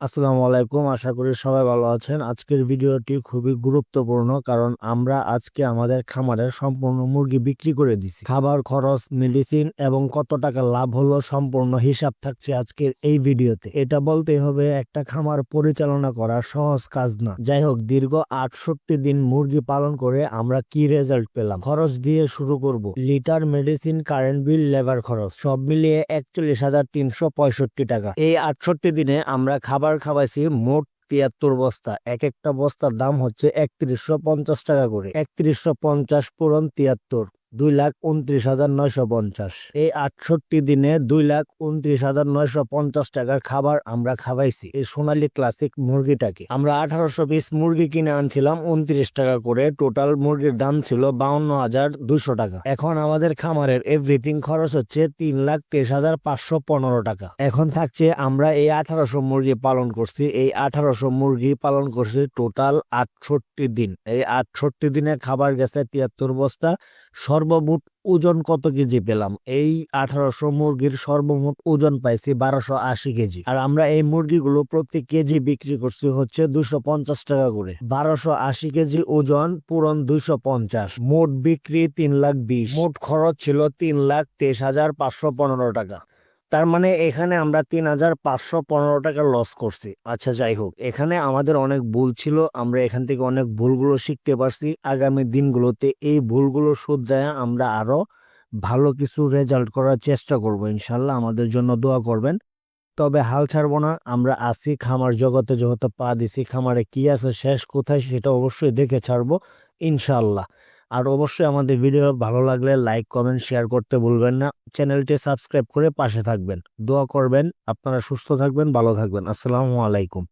আসসালামু আলাইকুম। আশা করি সবাই ভালো আছেন। আজকের ভিডিওটি খুবই গুরুত্বপূর্ণ কারণ আমরা আজকে আমাদের খামারের সম্পূর্ণ মুরগি বিক্রি করে দিছি। খাবার খরচ মেডিসিন এবং কত টাকা লাভ হলো সম্পূর্ণ হিসাব থাকছে আজকের এই ভিডিওতে। এটা বলতে হবে একটা খামার পরিচালনা করা সহজ কাজ না। যাই হোক, দীর্ঘ আটষট্টি দিন মুরগি পালন করে আমরা কি রেজাল্ট পেলাম? খরচ দিয়ে শুরু করব। Litre medicine current bill labour খরচ সব মিলিয়ে একচল্লিশ হাজার তিনশো পঁয়ষট্টি টাকা। এই আটষট্টি দিনে আমরা খাবার খাওয়াইছি মোট তিয়াত্তর বস্তা। এক একটা বস্তার দাম হচ্ছে একত্রিশশো পঞ্চাশ টাকা করে। একত্রিশশো পঞ্চাশ পূরণ তিয়াত্তর। দুই লাখ উনত্রিশ হাজার নয়শো পঞ্চাশ। এই আটষট্টি দিনে দুই লাখ উনত্রিশ হাজার নয়শো পঞ্চাশ টাকার খাবার আমরা খাওয়াইছি। এই সোনালী ক্লাসিক মুরগিটাকে। আমরা আঠারোশো পিস মুরগি কিনে আনছিলাম, উনত্রিশ টাকা করে। টোটাল মুরগির দাম ছিল বাউন্ন হাজার দুশো টাকা। এখন আমাদের খামারের এভরিথিং খরচ হচ্ছে তিন লাখ তেইশ হাজার পাঁচশো পনেরো টাকা। এখন থাকছে আমরা এই আঠারোশো মুরগি পালন করছি। এই আঠারোশো মুরগি পালন করছি টোটাল আটষট্টি দিন। এই আটষট্টি দিনে খাবার গেছে তিয়াত্তর বস্তা। সর্বমোট ওজন কত কেজি পেলাম? এই আঠারোশো মুরগির সর্বমোট ওজন পাইছি বারোশো আশি কেজি। আর আমরা এই মুরগিগুলো প্রতি কেজি বিক্রি করছি হচ্ছে দুশো পঞ্চাশ টাকা করে। বারোশো আশি কেজি ওজন পূরণ দুশো পঞ্চাশ। মোট বিক্রি তিন লাখ বিশ। মোট খরচ ছিল তিন লাখ তেইশ হাজার পাঁচশো পনেরো টাকা। তার মানে এখানে আমরা তিন হাজার পাঁচশো পনেরো টাকা লস করছি। আচ্ছা যাই হোক, এখানে আমাদের অনেক ভুল ছিল, আমরা এখান থেকে অনেক ভুলগুলো শিখতে পারছি। আগামী দিনগুলোতে এই ভুলগুলো শুধরায় আমরা আরও ভালো কিছু রেজাল্ট করার চেষ্টা করব, ইনশাল্লাহ আমাদের জন্য দোয়া করবেন। তবে হাল ছাড়বো না, আমরা আসি খামার জগতে, যেহেতু পা দিছি, খামারে কি আছে, শেষ কোথায় সেটা অবশ্যই দেখে ছাড়বো, ইনশাল্লাহ। আর অবশ্যই আমাদের ভিডিও ভালো লাগলে লাইক, কমেন্ট, শেয়ার করতে ভুলবেন না। চ্যানেলটি সাবস্ক্রাইব করে পাশে থাকবেন। দোয়া করবেন। আপনারা সুস্থ থাকবেন, ভালো থাকবেন। আসসালামু আলাইকুম।